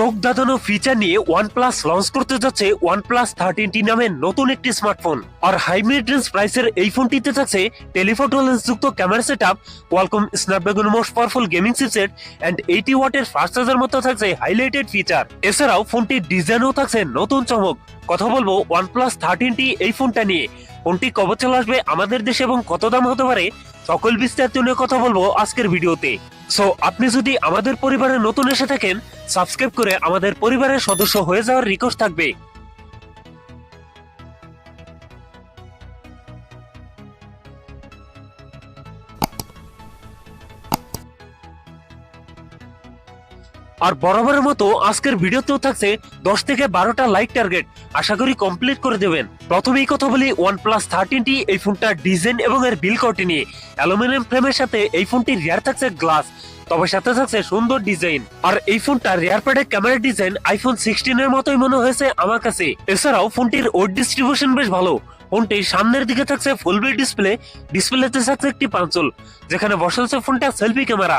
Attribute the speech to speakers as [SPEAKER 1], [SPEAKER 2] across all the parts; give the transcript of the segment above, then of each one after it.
[SPEAKER 1] চোখ দাদানো ফিচার নিয়ে OnePlus লঞ্চ করতে যাচ্ছে OnePlus থার্টিন টি নামের নতুন একটি স্মার্টফোন আর হাই মেনটেন্স প্রাইসের এই ফোনটিতে থাকছে টেলিফোটো লেন্স যুক্ত camera setup Qualcomm Snapdragon most powerful gaming chipset and eighty ওয়াটের ফাস্ট চার্জার মতো থাকছে হাইলাইটেড ফিচার এছাড়াও ফোনটির ডিজাইনও থাকছে নতুন চমক। কথা বলব OnePlus থার্টিন টি এই ফোনটা নিয়ে। ফোনটি কবে চলে আসবে আমাদের দেশে এবং কত দাম হতে পারে সকল বিস্তারিত নিয়ে কথা বলব আজকের ভিডিওতে। সো আপনি যদি আমাদের পরিবারে নতুন এসে থাকেন সাবস্ক্রাইব করে আমাদের পরিবারের সদস্য হয়ে যাওয়ার রিকোয়েস্ট থাকবে। আর বরাবরের মতো আজকের ভিডিওতেও থাকছে দশ থেকে বারোটা লাইক টার্গেট আশা করি কমপ্লিট করে দেবেন। প্রথমেই কথা বলি ওয়ান প্লাস থার্টিনটি এই ফোনটার ডিজাইন এবং এর বিল কোয়ালিটি নিয়ে। অ্যালুমিনিয়াম ফ্রেমের সাথে এই ফোনটির রেয়ার থাকছে গ্লাস তবে সাথে থাকছে সুন্দর ডিজাইন আর এই ফোনটার রেয়ার প্যাডের ক্যামেরা ডিজাইন আইফোন সিক্সটিন এর মতোই মনে হয়েছে আমার কাছে। এছাড়াও ফোনটির ওয়েট ডিস্ট্রিবিউশন বেশ ভালো। ফোনটির সামনের দিকে থাকছে ফুল বি ডিসপ্লে ডিসপ্লেতে থাকছে একটি পাঞ্চল যেখানে বসাচ্ছে ফোনটা সেলফি ক্যামেরা।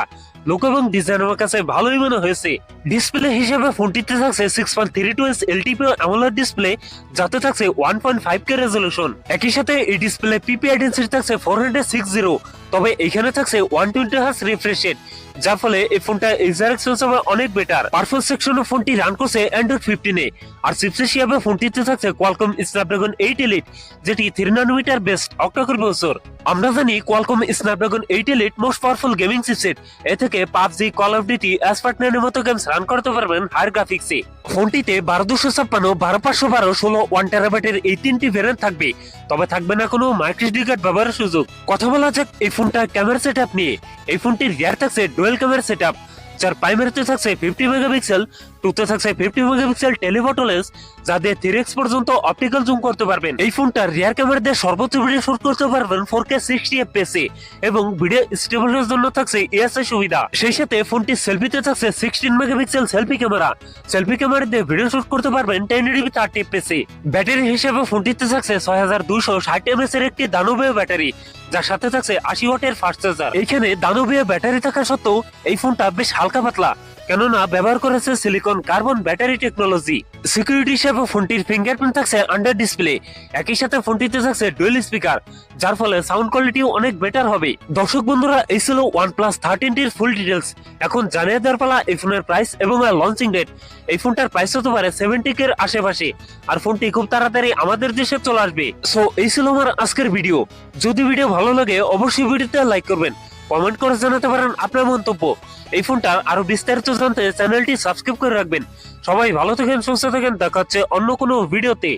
[SPEAKER 1] লোক এবং ডিজাইন আমার কাছে ভালোই মনে হয়েছে। ডিসপ্লে হিসেবে ফোনটিতে থাকছে six point three two S LTP AMOLED display যাতে থাকছে one point five K resolution একই সাথে এই ডিসপ্লে পিপিআই ডেন্সিটি থাকছে ফোর হান্ড্রেড সিক্স জিরো তবে এখানে থাকছে one twenty hertz refresh rate যার ফলে এই ফোনটা এক্সার এক্সপেন্সিভ অনেক বেটার পারফরমেন্স সেকশনে ফোনটি রান করছে অ্যান্ড্রয়েড ফিফটিনে আর চিপসেস হিসাবে ফোনটিতে থাকছে কোয়ালকম স্ন্যাপড্রাগন এইট এলিট যেটি three nanometre based octacore processor আমরা জানি Qualcomm Snapdragon eight Elite most powerful gaming chipset এ থেকে পাবজি কল অফ ডিউটি অ্যাসপার্টনের মতো গেমস রান করতে পারবেন হায়ার গ্রাফিক্সে ফোনটিতে বারো দুশো ছাপ্পান্ন, বারো পাঁচশো বারো, ষোলো ওয়ান টেরাবাইটের এই তিনটি ভেরিয়েন্ট থাকবে। তবে থাকবে না কোনো মাইক্রোসডি কার্ড ব্যবহারের সুযোগ। কথা বলা যাক এই ফোনটা ক্যামেরা সেট নিয়ে। এই ফোনটির রিয়ার থাকছে ডুয়েল ক্যামেরা সেট যার প্রাইমারিতে থাকছে ফিফটি মেগাপিক্সেল টুতে থাকছে ফিফটি মেগাপিক্সেল টেলিফটো যা দিয়ে থ্রি এক্স পর্যন্ত অপটিক্যাল জুম করতে পারবেন। এই ফোনটার রিয়ার ক্যামেরা দিয়ে সর্বোচ্চ ভিডিও শুট করতে পারবেন ফোর কে সিক্সটি এফপিএস এবং ভিডিও স্টেবলের জন্য থাকছে এএসআই সুবিধা। সেই সাথে ফোনটি সেলফিতে থাকছে sixteen megapixel selfie camera selfie camera দিয়ে ভিডিও শুট করতে পারবেন ten DB thirty FPS battery হিসেবে ফোনটিতে থাকছে ছয় হাজার দুশো ষাট এমএস এর একটি দানবীয় ব্যাটারি, যার সাথে থাকছে আশি ওয়াটের ফাস্ট চার্জার এইখানে দানবীয় ব্যাটারি থাকা সত্ত্বেও এই ফোনটা বেশ হালকা পাতলা। কেননা ব্যবহার করেছে silicon carbon battery technology security হিসেবে ফোনটির ফিঙ্গারপ্রিন্ট থাকছে আন্ডার ডিসপ্লে একই সাথে ফোনটিতে থাকছে ডুয়েল স্পিকার যার ফলে সাউন্ড কোয়ালিটিও অনেক বেটার হবে। দর্শক বন্ধুরা, এই ছিল ওয়ান প্লাস থার্টিন টির ফুল ডিটেলস এখন জানিয়ে দেওয়ার পালা এই ফোনের প্রাইস এবং লঞ্চিং ডেট এই ফোনটার প্রাইস হতে পারে সেভেন্টি কের আশেপাশে। আর ফোনটি খুব তাড়াতাড়ি আমাদের দেশে চলে আসবে। সো এই ছিল আমার আজকের ভিডিও যদি ভিডিও ভালো লাগে, অবশ্যই ভিডিওতে লাইক করবেন। কমেন্ট করে জানাতে পারেন আপনার মন্তব্য। এই ফোনটা আরও বিস্তারিত জানতে চ্যানেলটি সাবস্ক্রাইব করে রাখবেন। সবাই ভালো থাকেন, সুস্থ থাকেন, দেখা হচ্ছে অন্য কোনো ভিডিওতে।